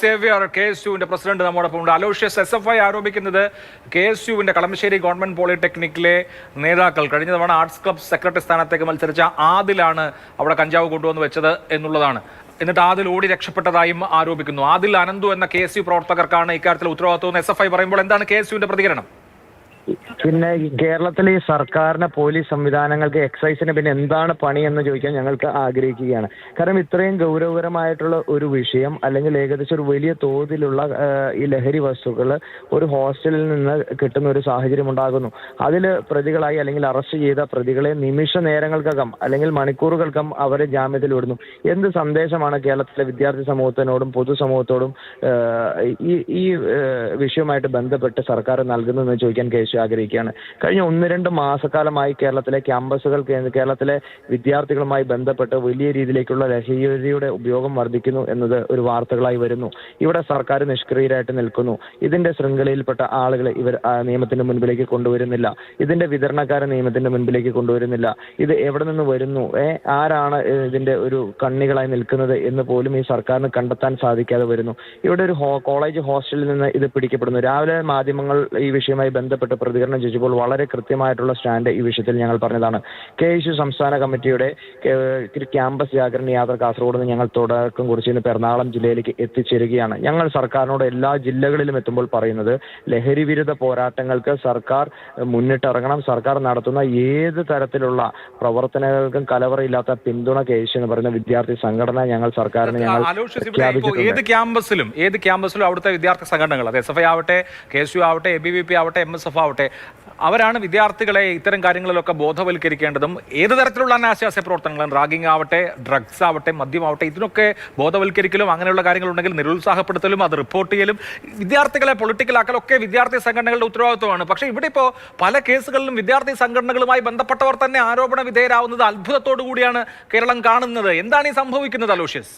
Xavier K S യുവിന്റെ president നമ്മോടൊപ്പം ഉണ്ട്. അലോഷ്യസ് എസ് എഫ് ഐ ആരോപിക്കുന്നത് കെ എസ് യുവിന്റെ കളമശ്ശേരി ഗവൺമെന്റ് പോളിടെക്നിക്കിലെ നേതാക്കൾ കഴിഞ്ഞ തവണ ആർട്സ് ക്ലബ് സെക്രട്ടറി സ്ഥാനത്തേക്ക് മത്സരിച്ച ആദിലാണ് അവിടെ കഞ്ചാവ് കൊണ്ടുവന്ന് വെച്ചത് എന്നുള്ളതാണ്. എന്നിട്ട് ആദിൽ ഓടി രക്ഷപ്പെട്ടതായും ആരോപിക്കുന്നു. ആദിൽ അനന്തു എന്ന കെ എസ് യു പ്രവർത്തകർക്കാണ് ഇക്കാര്യത്തിൽ ഉത്തരവാദിത്വം എസ് എഫ് ഐ പറയുമ്പോൾ എന്താണ് കെ എസ് യുവിന്റെ പ്രതികരണം? പിന്നെ കേരളത്തിലെ ഈ സർക്കാരിന് പോലീസ് സംവിധാനങ്ങൾക്ക് എക്സൈസിന് പിന്നെ എന്താണ് പണി എന്ന് ചോദിക്കാൻ ഞങ്ങൾക്ക് ആഗ്രഹിക്കുകയാണ്. കാരണം ഇത്രയും ഗൗരവകരമായിട്ടുള്ള ഒരു വിഷയം അല്ലെങ്കിൽ ഏകദേശം ഒരു വലിയ തോതിലുള്ള ഈ ലഹരി വസ്തുക്കൾ ഒരു ഹോസ്റ്റലിൽ നിന്ന് കിട്ടുന്ന ഒരു സാഹചര്യം ഉണ്ടാകുന്നു. അതിൽ പ്രതികളായി അല്ലെങ്കിൽ അറസ്റ്റ് ചെയ്ത പ്രതികളെ നിമിഷ നേരങ്ങൾക്കകം അല്ലെങ്കിൽ മണിക്കൂറുകൾക്കകം അവരെ ജാമ്യത്തിൽ വിടുന്നു. എന്ത് സന്ദേശമാണ് കേരളത്തിലെ വിദ്യാർത്ഥി സമൂഹത്തിനോടും പൊതുസമൂഹത്തോടും ഈ ഈ വിഷയവുമായിട്ട് ബന്ധപ്പെട്ട് സർക്കാർ നൽകുന്നതെന്ന് ചോദിക്കാൻ കേശു ആഗ്രഹിക്കുകയാണ്. കഴിഞ്ഞ ഒന്ന് രണ്ട് മാസക്കാലമായി കേരളത്തിലെ ക്യാമ്പസുകൾ കേരളത്തിലെ വിദ്യാർത്ഥികളുമായി ബന്ധപ്പെട്ട് വലിയ രീതിയിലേക്കുള്ള ലഹരിയുടെ ഉപയോഗം വർദ്ധിക്കുന്നു എന്നത് ഒരു വാർത്തകളായി വരുന്നു. ഇവിടെ സർക്കാർ നിഷ്ക്രിയരായിട്ട് നിൽക്കുന്നു. ഇതിന്റെ ശൃംഖലയിൽപ്പെട്ട ആളുകളെ ഇവർ നിയമത്തിന്റെ മുൻപിലേക്ക് കൊണ്ടുവരുന്നില്ല. ഇതിന്റെ വിതരണക്കാരെ നിയമത്തിന്റെ മുൻപിലേക്ക് കൊണ്ടുവരുന്നില്ല. ഇത് എവിടെ നിന്ന് വരുന്നു? ഏ ആരാണ് ഇതിന്റെ ഒരു കണ്ണികളായി നിൽക്കുന്നത് എന്ന് പോലും ഈ സർക്കാരിന് കണ്ടെത്താൻ സാധിക്കാതെ വരുന്നു. ഇവിടെ ഒരു കോളേജ് ഹോസ്റ്റലിൽ നിന്ന് ഇത് പിടിക്കപ്പെടുന്നു. രാവിലെ മാധ്യമങ്ങൾ ഈ വിഷയവുമായി ബന്ധപ്പെട്ട് പ്രതികരണം ചോദിച്ചപ്പോൾ വളരെ കൃത്യമായിട്ടുള്ള സ്റ്റാൻഡ് ഈ വിഷയത്തിൽ ഞങ്ങൾ പറഞ്ഞതാണ്. കെ എസ് യു സംസ്ഥാന കമ്മിറ്റിയുടെ ക്യാമ്പസ് ജാഗരണ യാത്ര കാസർഗോഡ് നിന്ന് ഞങ്ങൾ തുടക്കം കുറിച്ച് ഇന്ന് എറണാകുളം ജില്ലയിലേക്ക് എത്തിച്ചേരുകയാണ്. ഞങ്ങൾ സർക്കാരിനോട് എല്ലാ ജില്ലകളിലും എത്തുമ്പോൾ പറയുന്നത് ലഹരി വിരുദ്ധ പോരാട്ടങ്ങൾക്ക് സർക്കാർ മുന്നിട്ടിറങ്ങണം. സർക്കാർ നടത്തുന്ന ഏത് തരത്തിലുള്ള പ്രവർത്തനങ്ങൾക്കും കലവറയില്ലാത്ത പിന്തുണ കെ എസ് എന്ന് പറയുന്ന വിദ്യാർത്ഥി സംഘടന ഞങ്ങൾ സർക്കാരിന് ഞങ്ങൾ ഏത് ക്യാമ്പസിലും ഏത് ക്യാമ്പസിലും അവിടുത്തെ വിദ്യാർത്ഥി സംഘടനകൾ അത് എസ് എഫ് ഐ ആവട്ടെ കെ എസ് യു ആവട്ടെ എ ബി വി പി ആവട്ടെ എം എസ് എഫ് ആവട്ടെ അവരാണ് വിദ്യാർത്ഥികളെ ഇത്തരം കാര്യങ്ങളിലൊക്കെ ബോധവൽക്കരിക്കേണ്ടതും ഏത് തരത്തിലുള്ള അനാശാസ്യ പ്രവർത്തനങ്ങളും റാഗിംഗ് ആവട്ടെ ഡ്രഗ്സ് ആവട്ടെ മദ്യമാവട്ടെ ഇതിനൊക്കെ ബോധവൽക്കരിക്കലും അങ്ങനെയുള്ള കാര്യങ്ങളുണ്ടെങ്കിൽ നിരുത്സാഹപ്പെടുത്തലും അത് റിപ്പോർട്ട് ചെയ്യലും വിദ്യാർത്ഥികളെ പൊളിറ്റിക്കലാക്കലൊക്കെ വിദ്യാർത്ഥി സംഘടനകളുടെ ഉത്തരവാദിത്വമാണ്. പക്ഷേ ഇവിടെ ഇപ്പോൾ പല കേസുകളിലും വിദ്യാർത്ഥി സംഘടനകളുമായി ബന്ധപ്പെട്ടവർ തന്നെ ആരോപണ വിധേയരാവുന്നത് അത്ഭുതത്തോടു കൂടിയാണ് കേരളം കാണുന്നത്. എന്താണ് ഈ സംഭവിക്കുന്നത് അലോഷ്യസ്?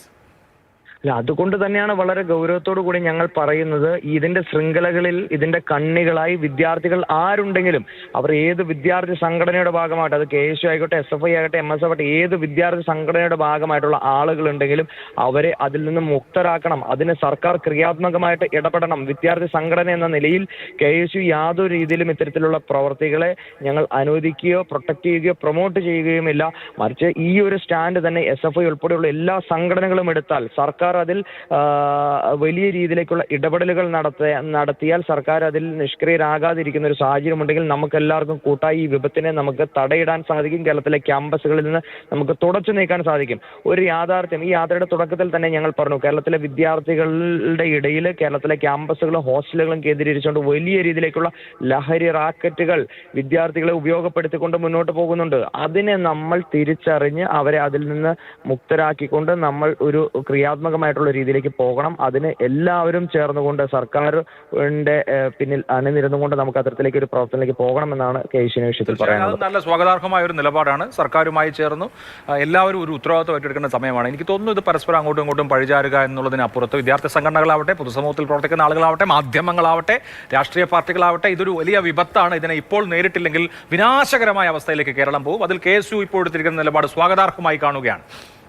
അല്ല അതുകൊണ്ട് തന്നെയാണ് വളരെ ഗൗരവത്തോടു കൂടി ഞങ്ങൾ പറയുന്നത് ഇതിന്റെ ശൃംഖലകളിൽ ഇതിന്റെ കണ്ണികളായി വിദ്യാർത്ഥികൾ ആരുണ്ടെങ്കിലും അവർ ഏത് വിദ്യാർത്ഥി സംഘടനയുടെ ഭാഗമായിട്ട് അത് കെ എസ് യു ആയിക്കോട്ടെ എസ് എഫ് ഐ ആകട്ടെ എം എസ് എഫ് ആകട്ടെ ഏത് വിദ്യാർത്ഥി സംഘടനയുടെ ഭാഗമായിട്ടുള്ള ആളുകൾ ഉണ്ടെങ്കിലും അവരെ അതിൽ നിന്ന് മുക്തരാക്കണം അതിന് സർക്കാർ ക്രിയാത്മകമായിട്ട് ഇടപെടണം. വിദ്യാർത്ഥി സംഘടന എന്ന നിലയിൽ കെ എസ് യു യാതൊരു രീതിയിലും ഇത്തരത്തിലുള്ള പ്രവർത്തികളെ ഞങ്ങൾ അനുവദിക്കുകയോ പ്രൊട്ടക്ട് ചെയ്യുകയോ പ്രൊമോട്ട് ചെയ്യുകയുമില്ല. മറിച്ച് ഈ ഒരു സ്റ്റാൻഡ് തന്നെ എസ് എഫ് ഐ ഉൾപ്പെടെയുള്ള എല്ലാ സംഘടനകളും എടുത്താൽ സർക്കാർ അതിൽ വലിയ രീതിയിലേക്കുള്ള ഇടപെടലുകൾ നടത്ത നടത്തിയാൽ സർക്കാർ അതിൽ നിഷ്ക്രിയരാകാതിരിക്കുന്ന ഒരു സാഹചര്യം ഉണ്ടെങ്കിൽ നമുക്ക് എല്ലാവർക്കും കൂട്ടായി ഈ വിപത്തിനെ നമുക്ക് തടയിടാൻ സാധിക്കും. കേരളത്തിലെ ക്യാമ്പസുകളിൽ നിന്ന് നമുക്ക് തുടച്ചു നീക്കാൻ സാധിക്കും. ഒരു യാഥാർത്ഥ്യം ഈ യാത്രയുടെ തുടക്കത്തിൽ തന്നെ ഞങ്ങൾ പറഞ്ഞു കേരളത്തിലെ വിദ്യാർത്ഥികളുടെ ഇടയിൽ കേരളത്തിലെ ക്യാമ്പസുകളും ഹോസ്റ്റലുകളും കേന്ദ്രീകരിച്ചുകൊണ്ട് വലിയ രീതിയിലേക്കുള്ള ലഹരി റാക്കറ്റുകൾ വിദ്യാർത്ഥികളെ ഉപയോഗപ്പെടുത്തിക്കൊണ്ട് മുന്നോട്ട് പോകുന്നുണ്ട്. അതിനെ നമ്മൾ തിരിച്ചറിഞ്ഞ് അവരെ അതിൽ നിന്ന് മുക്തരാക്കിക്കൊണ്ട് നമ്മൾ ഒരു ക്രിയാത്മകമായിട്ടുള്ള രീതിയിലേക്ക് പോകണം. അതിന് എല്ലാവരും ചേർന്നുകൊണ്ട് സർക്കാരിന്റെ പിന്നിൽ അണിനിരുന്നുകൊണ്ട് നമുക്ക് അത്തരത്തിലേക്ക് ഒരു പ്രവർത്തനത്തിലേക്ക് പോകണമെന്നാണ് കെ ഈശ്വര വിഷയത്തിൽ പറയുന്നത്. നല്ല സ്വാഗതാർഹമായ ഒരു നിലപാടാണ്. സർക്കാരുമായി ചേർന്നു. എല്ലാവരും ഒരു ഉത്തരവാദിത്വം ഏറ്റെടുക്കേണ്ട സമയമാണ്. എനിക്ക് തോന്നുന്നു ഇത് പരസ്പരം അങ്ങോട്ടും ഇങ്ങോട്ടും പഴിചാരുക എന്നുള്ളതിനപ്പുറത്ത് വിദ്യാർത്ഥി സംഘടനകളാവട്ടെ പൊതുസമൂഹത്തിൽ പ്രവർത്തിക്കുന്ന ആളുകളാവട്ടെ മാധ്യമങ്ങളാവട്ടെ രാഷ്ട്രീയ പാർട്ടികളാവട്ടെ ഇതൊരു വലിയ വിപത്താണ്. ഇതിനെ ഇപ്പോൾ നേരിട്ടില്ലെങ്കിൽ വിനാശകരമായ അവസ്ഥയിലേക്ക് കേരളം പോകും. അതിൽ കെ എസ് യു ഇപ്പോൾ എടുത്തിരിക്കുന്ന നിലപാട് സ്വാഗതാർഹമായി കാണുകയാണ്.